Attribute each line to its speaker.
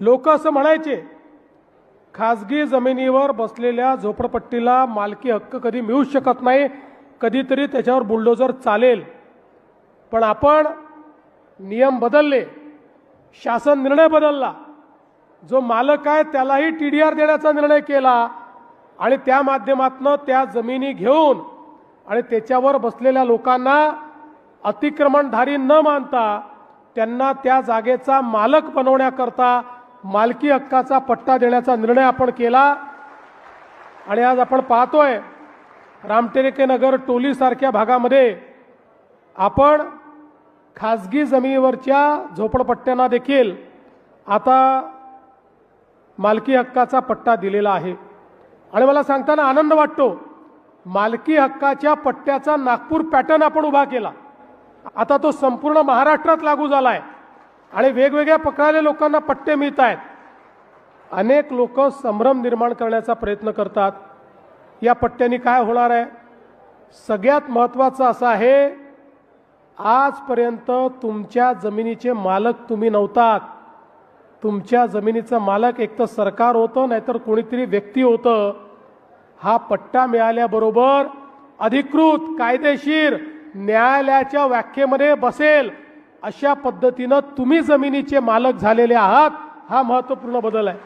Speaker 1: लोक असं म्हणायचे खाजगी जमिनीवर बसलेल्या झोपडपट्टीला मालकी हक्क कधी मिळू शकत नाही कधीतरी त्याच्यावर बुलडोजर चालेल. पण आपण नियम बदलले शासन निर्णय बदलला. जो मालक आहे त्यालाही टी डी आर देण्याचा निर्णय केला आणि त्या माध्यमातनं त्या जमिनी घेऊन आणि त्याच्यावर बसलेल्या लोकांना अतिक्रमणधारी न मानता त्यांना त्या जागेचा मालक बनवण्याकरता मालकी हक्काचा पट्टा देण्याचा निर्णय आपण केला. आणि आज आपण पाहतोय रामटेकेनगर टोलीसारख्या भागामध्ये आपण खाजगी जमिनीवरच्या झोपडपट्ट्यांना देखील आता मालकी हक्काचा पट्टा दिलेला आहे. आणि मला सांगताना आनंद वाटतो मालकी हक्काच्या पट्ट्याचा नागपूर पॅटर्न आपण उभा केला. आता तो संपूर्ण महाराष्ट्रात लागू झाला आहे आणि वेगवेगळ्या प्रकारे लोकांना पट्टे मिळत आहेत अनेक लोक संभ्रम निर्माण करण्याचा प्रयत्न करतात. या पट्ट्यांनी काय होणार आहे? सगळ्यात महत्त्वाचं असं आहे आजपर्यंत तुमच्या जमिनीचे मालक तुम्ही नव्हतात. तुमच्या जमिनीचं मालक एकतर सरकार होतं नाहीतर कोणीतरी व्यक्ती होतं. हा पट्टा मिळाल्याबरोबर अधिकृत कायदेशीर न्यायालयाच्या व्याख्येमध्ये बसेल. अशा पद्धतीनं तुम्ही जमिनीचे मालक झालेले आहात हा महत्त्वपूर्ण बदल आहे.